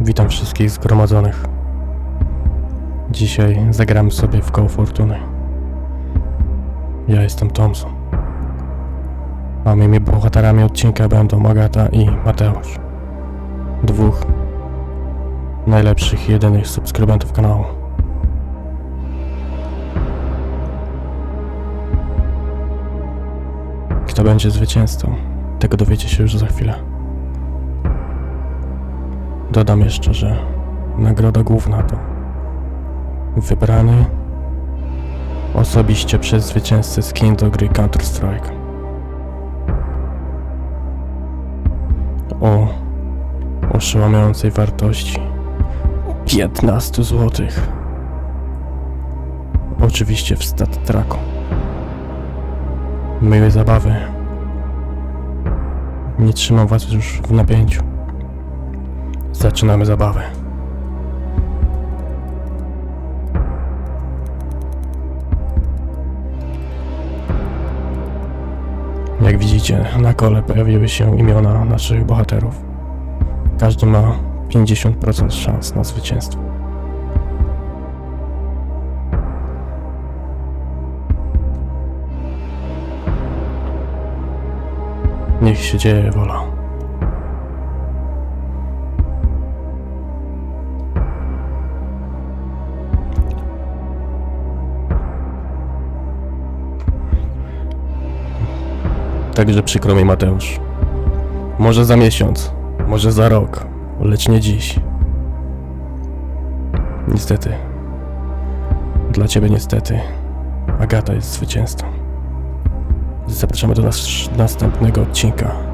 Witam wszystkich zgromadzonych. Dzisiaj zagramy sobie w koło fortuny. Ja jestem Thompson. A moimi bohaterami odcinka będą Agata i Mateusz. Dwóch najlepszych jedynych subskrybentów kanału. Kto będzie zwycięzcą, tego dowiecie się już za chwilę. Dodam jeszcze, że nagroda główna to wybrany osobiście przez zwycięzcę skin do gry Counter-Strike. O oszałamiającej wartości 15 zł. Oczywiście w stat traku. Zabawy. Nie trzymam was już w napięciu. Zaczynamy zabawę. Jak widzicie, na kole pojawiły się imiona naszych bohaterów. Każdy ma 50% szans na zwycięstwo. Niech się dzieje wola. Także przykro mi Mateusz. Może za miesiąc, może za rok, lecz nie dziś. Niestety. Dla ciebie niestety. Agata jest zwycięzcą. Zapraszamy do nas następnego odcinka.